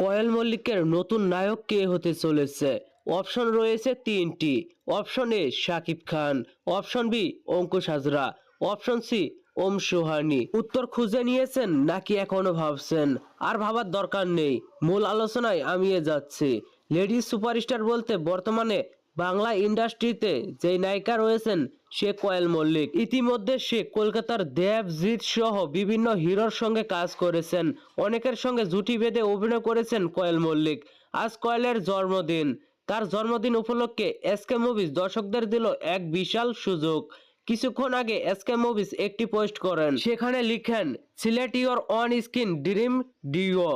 Coil মল্লিকের নতুন নায়ক কে হতে চলেছে? অপশন রয়েছে তিনটি। Option A Shakib Khan, option B Ankush Hazra, option C Om Sohani. উত্তর খুঁজে নিয়েছেন নাকি এখনও ভাবছেন? আর ভাবার দরকার নেই। মূল আলোচনায় আমি যাচ্ছি। লেডিস সুপারস্টার বলতে বর্তমানে বাংলা ইন্ডাস্ট্রিতে যে নায়িকা রয়েছেন সে কোয়েল মল্লিক, ইতিমধ্যে সে কলকাতার দেবজিৎ সহ বিভিন্ন হিরোর সঙ্গে কাজ করেছেন। অনেকের সঙ্গে জুটি বেঁধে অভিনয় করেছেন কয়েল মল্লিক। আজ কয়েলের জন্মদিন। তার জন্মদিন উপলক্ষে এসকে মুভিজ দর্শকদের দিল এক বিশাল সুযোগ। কিছুক্ষণ আগে এসকে মুভিজ একটি পোস্ট করেন। সেখানে লিখেন, select your on screen dream duo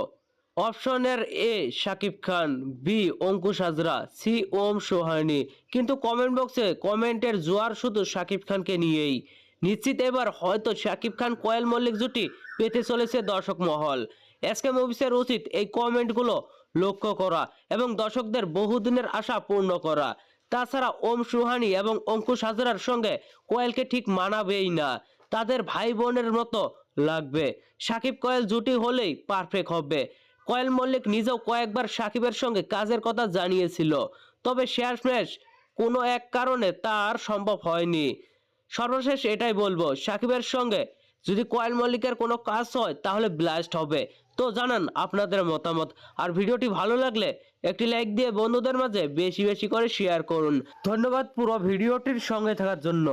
অপশনের A Shakib Khan B Ankush Hazra C Om Sohani কিন্তু কমেন্ট বক্সে কমেন্টের জোয়ার শুধু শাকিব খানকে নিয়েই। নিশ্চিত এবার হয়তো শাকিব খান কোয়েল মল্লিক জুটি পেতে চলেছে দর্শক মহল। এসকে মুভিসের উচিত এই কমেন্টগুলো লক্ষ্য করা এবং দর্শকদের বহুদিনের আশা পূর্ণ করা। তাছাড়া ওম সুহানি এবং অঙ্কুশ হাজরার সঙ্গে কোয়েলকে ঠিক মানাবেই না। তাদের ভাই বোনের মতো লাগবে। সাকিব কোয়েল জুটি হলেই পারফেক্ট হবে। কোয়েল মল্লিক নিজেও কয়েকবার সাকিবের সঙ্গে কাজের কথা জানিয়েছিল। তবে শেষমেশ কোনো এক কারণে তার সম্ভব হয়নি। সর্বশেষ এটাই বলব, সাকিবের সঙ্গে যদি কয়েল মল্লিকের কোনো কাজ হয়, তাহলে ব্লাস্ট হবে। তো জানান আপনাদের মতামত। আর ভিডিওটি ভালো লাগলে একটি লাইক দিয়ে বন্ধুদের মাঝে বেশি বেশি করে শেয়ার করুন। ধন্যবাদ পুরো ভিডিওটির সঙ্গে থাকার জন্য।